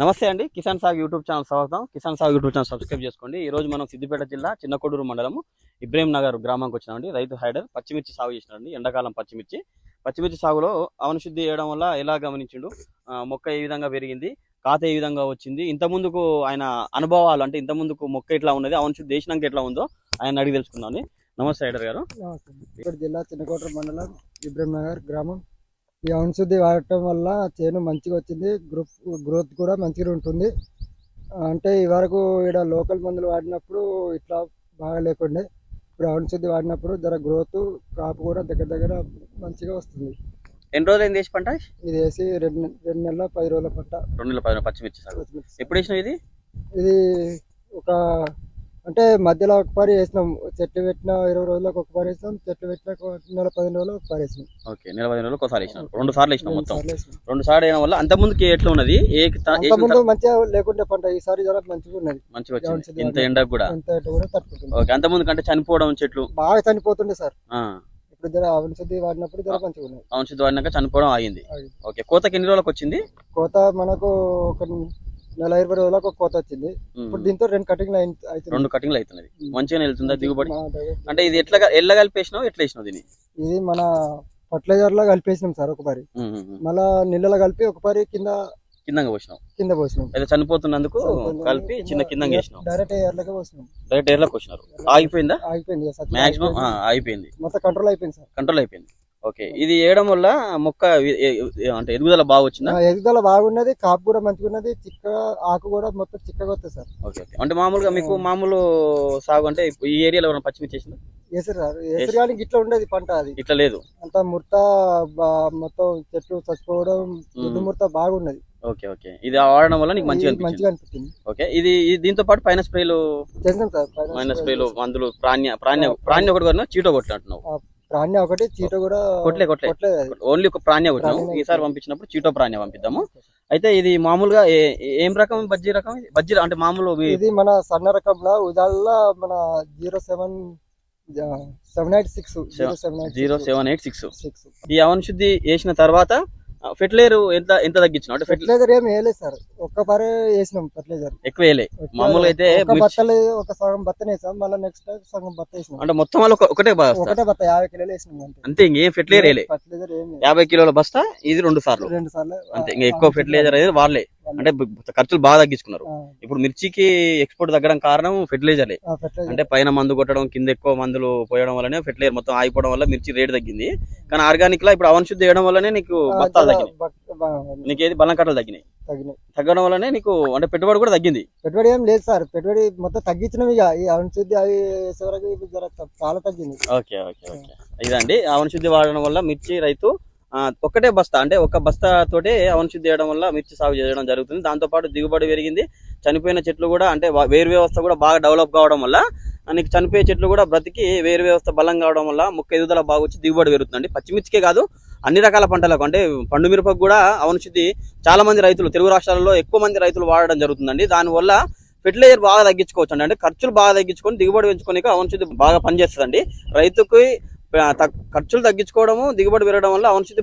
నమస్తే అండి. కిసాన్ సాగు యూట్యూబ్ ఛానల్ స్వాగతం. కిసాన్ సాగు యూట్యూబ్ ఛానల్ సబ్స్క్రైబ్ చేసుకోండి. ఈ రోజు మనం సిద్దిపేట జిల్లా చిన్నకొడూరు మండలం ఇబ్రహీం నగర్ గ్రామానికి వచ్చినామండి. రైతు హైడర్ పచ్చిమిర్చి సాగు చేసినారండి. ఎండాకాలం పచ్చిమిర్చి. పచ్చిమిర్చి సాగులో అవనశుద్ధి చేయడం వల్ల ఎలా గమనించిండు? ఆ, మొక్క ఏ విధంగా పెరిగింది? కాత ఏ విధంగా వచ్చింది? ఇంత ముందుకు ఆయన అనుభవాలు అంటే ఇంత ముందుకు మొక్క ఎట్లా ఉన్నది? అవనశుద్ధి చేసినాక ఎట్లా ఉందో ఆయన అడిగి తెలుసుకున్నాను నమస్తే హైడర్ గారు. నమస్తే జిల్లా చిన్నకోట మండలం ఇబ్రహీం నగర్ గ్రామం ఈ ఔషధి వాడటం వల్ల చేను మంచిగా వచ్చింది గ్రూప్ గ్రోత్ కూడా మంచిగా ఉంటుంది. అంటే ఈ వరకు ఇక్కడ లోకల్ మందులు వాడినప్పుడు ఇట్లా బాగా లేకుండే. ఇప్పుడు ఔషధి వాడినప్పుడు జర గ్రోత్ కాపు కూడా దగ్గర దగ్గర మంచిగా వస్తుంది. ఎన్ని రోజులు అయింది వేసి పంట? ఇది వేసి రెండు రెండు నెలల పది రోజుల పట్ట రెండు నెలల పది పచ్చిమిర్చి ఎప్పుడు వేసినావు ఇది? ఇది ఒక అంటే మధ్యలో ఒక పరి వేసినాం చెట్లు పెట్టిన ఇరవై రోజులకు ఒక పరి వేసినాం చెట్లు పెట్టిన నెల పదిహేను రోజులు ఒక పరి వేసినాం ఓకే నెల పది రోజులు ఒకసారి వేసినాం రెండు సార్లు వేసినాం రెండు మొత్తం. రెండు సార్లు వేయడం వల్ల అంత ముందుకి ఎట్లా ఉన్నది? ఏ అంతకుముందు మంచిగా లేకుండే పంట ఈసారి జర మంచిగా ఉన్నది. మంచిగా వచ్చింది. ఇంత. ఎండకు కూడా. కూడా తట్టుకుంటుంది ఓకే అంత ముందు కంటే చనిపోవడం చెట్లు. బాగా చనిపోతుండే సార్. ఆ, ఇప్పుడు జర వాడినప్పుడు జర మంచిగా ఉన్నది. వాడినాక చనిపోవడం ఆగింది. ఆగింది. ఓకే కోతకి ఎన్ని రోజులకు వచ్చింది? కోత మనకు ఒక నెల ఇరవై రోజులకు ఒక కోత వచ్చింది. ఇప్పుడు దీంతో రెండు కటింగ్ అవుతుంది రెండు కటింగ్లు అవుతున్నది మంచిగానే వెళ్తుందా దిగుబడి? అంటే ఇది ఎట్లా ఎల్ల కలిపేసినావు? ఎట్లా వేసినావు దీన్ని? ఇది మన ఫర్టిలైజర్లో కలిపేసినాం సార్ ఒక పరి ఉమ్, ఉమ్, ఉమ్. మళ్ళా నీళ్ళలో కలిపి ఒక పరి కింద కిందంగా పోసినావు? కింద పోసినాం. అయితే చనిపోతున్నందుకు కలిపి చిన్న కిందంగా వేసినావు. డైరెక్ట్ ఎయిర్లకే పోసినాం. డైరెక్ట్ ఎయిర్లోకి వచ్చినారు ఆగిపోయిందా? ఆగిపోయింది మాక్సిమం. ఆగిపోయింది. మొత్తం కంట్రోల్ అయిపోయింది సార్. కంట్రోల్ అయిపోయింది. ఓకే. ఇది వేయడం వల్ల మొక్క అంటే ఎదుగుదల బాగా వచ్చిందా ఎదుగుదల బాగున్నది కాపు కూడా మంచిగా ఉన్నది చిక్క ఆకు కూడా మొత్తం చిక్కగా వస్తుంది సార్. Okay okay. అంటే మామూలుగా మీకు మామూలు సాగు అంటే ఈ ఏరియాలో ఎవరైనా పచ్చిమిర్చి చేసిందా సార్ కానీ ఇట్లా ఉండేది పంట అది. ఇట్లా లేదు. అంతా ముడత బా- మొత్తం చెట్లు చచ్చిపోవడం ముడత బాగున్నది. Okay okay. ఇది వాడడం వల్ల నీకు మంచిగా మంచిగా అనిపించింది. ఓకే. ఇది దీంతో పాటు పైన స్ప్రేలు పైన స్ప్రేలు మందులు ప్రాణ్య ప్రాణ్య ప్రాణ్య ఒకటి కొట్టినా చీటో కొట్టినట్టున్నావు. ప్రాణ్య ఒకటి చీట కూడా కొట్లే కొట్లే. ఓన్లీ ఒక ప్రాణ్య ప్రాణ్య ఈసారి పంపించినప్పుడు చీటో ప్రాణ్య పంపిద్దాము. అయితే ఇది మామూలుగా ఏ- రకం? బజ్జీ రకం? బజ్జీ అంటే మామూలు ఇది మన సన్న రకంలో ఉదాల్లో మన zero seven seven eight six. Zero seven eight zero seven eight six. Six. ఈ అవన్ శుద్ధి వేసిన తర్వాత ఫెర్టిలైజర్ ఎంత ఎంత తగ్గించినావు? అంటే ఫెర్టిలైజర్ ఏమి వేయలేదు సార్. ఒక్క పరే వేసినాం ఫెర్టిలైజర్ ఎక్కువ వేయలే. మామూలుగా అయితే బత్తలు ఒక సగం బత్తని వేసాం. మళ్ళీ నెక్స్ట్ సగం బత్త వేసినాం. అంటే మొత్తం వాళ్ళు ఒక- ఒకటే ఒకటే బత్త యాభై కిలోలు వేసినాం అంతే. అంతే ఇంకేం ఫెర్టిలైజర్ వేయలే. ఫెర్టిలైజర్ ఏమి యాభై కిలోల బస్తా ఇది రెండు సార్లు. రెండు సార్లు. అంతే ఇంకా ఎక్కువ ఫెర్టిలైజర్ అనేది వాళ్ళే అంటే ఖర్చులు బాగా తగ్గించుకున్నారు. ఇప్పుడు మిర్చికి ఎక్స్పోర్ట్ తగ్గడం కారణం ఫెర్టిలైజర్లే ఫెర్టిలైజర్ అంటే పైన మందు కొట్టడం కింద ఎక్కువ మందులు పోయడం వల్లనే ఫెర్టిలైజర్ మొత్తం ఆగిపోవడం వల్ల మిర్చి రేట్ తగ్గింది. కానీ ఆర్గానిక్ లా ఇప్పుడు అవన్ శుద్ధి చేయడం వల్లనే నీకు బస్తాలు తగ్గినాయి. నీకు ఏది బలం కట్టలు తగ్గినాయి. తగ్గడం వల్లనే నీకు అంటే పెట్టుబడి కూడా తగ్గింది. పెట్టుబడి ఏం లేదు సార్. పెట్టుబడి మొత్తం తగ్గించినాం ఇక. ఈ అవి వేసే వరకు చాలా తగ్గింది. Okay okay okay. ఇదండి. అవన్ శుద్ధి వాడడం వల్ల మిర్చి రైతు ఒక్కటే బస్తా అంటే ఒక బస్తా తోటే అవనశుద్ధి చేయడం వల్ల మిర్చి సాగు చేయడం జరుగుతుంది. దాంతో పాటు దిగుబడి పెరిగింది. చనిపోయిన చెట్లు కూడా అంటే వేరు వ్యవస్థ కూడా బాగా డెవలప్ కావడం వల్ల నీకు చనిపోయే చెట్లు కూడా బ్రతికి వేరు వ్యవస్థ బలం కావడం వల్ల మొక్క ఎదుగుదల బాగా వచ్చి దిగుబడి పెరుగుతుంది పచ్చిమిర్చికే కాదు అన్ని రకాల పంటలకు అంటే పండు మిరపకు కూడా అవనశుద్ధి చాలా మంది రైతులు తెలుగు రాష్ట్రాలలో ఎక్కువ మంది రైతులు వాడడం జరుగుతుందండి. దానివల్ల ఫెర్టిలైజర్ బాగా తగ్గించుకోవచ్చు అండి అంటే ఖర్చులు బాగా తగ్గించుకొని దిగుబడి పెంచుకోనికి అవనశుద్ధి బాగా పనిచేస్తుందండి. రైతుకి ఖర్చులు తగ్గించుకోవడము దిగుబడి పెరగడం వల్ల అవనశుద్ధి